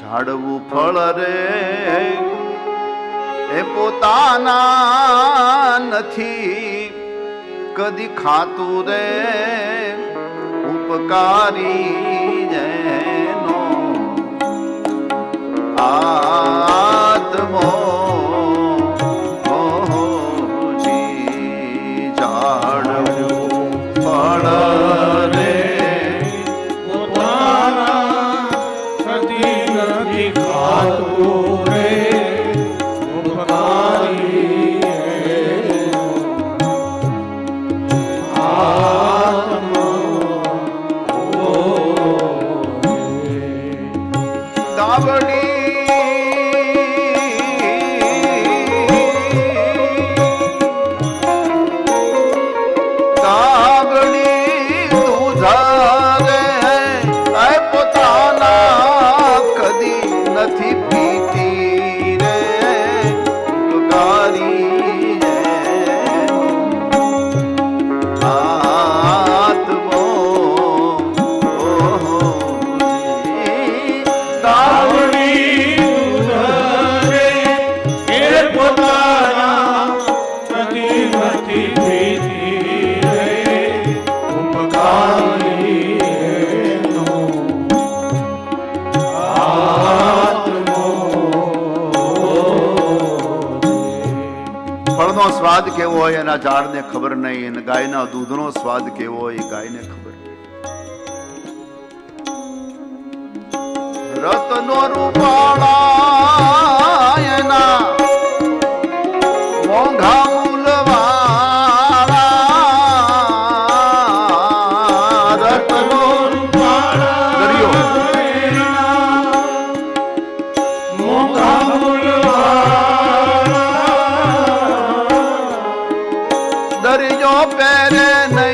ઝાડવું ફળ રે. એ પોતાના નથી કદી ખાતું રે. ઉપકારી નથી ખાતું રે. ઉપકારી એનો ફળનો સ્વાદ કેવો હોય, એના ઝાડને ખબર નહીં, અને ગાયના દૂધનો સ્વાદ કેવો હોય, એ ગાયને ખબર રતનો રૂપા जो पैर नहीं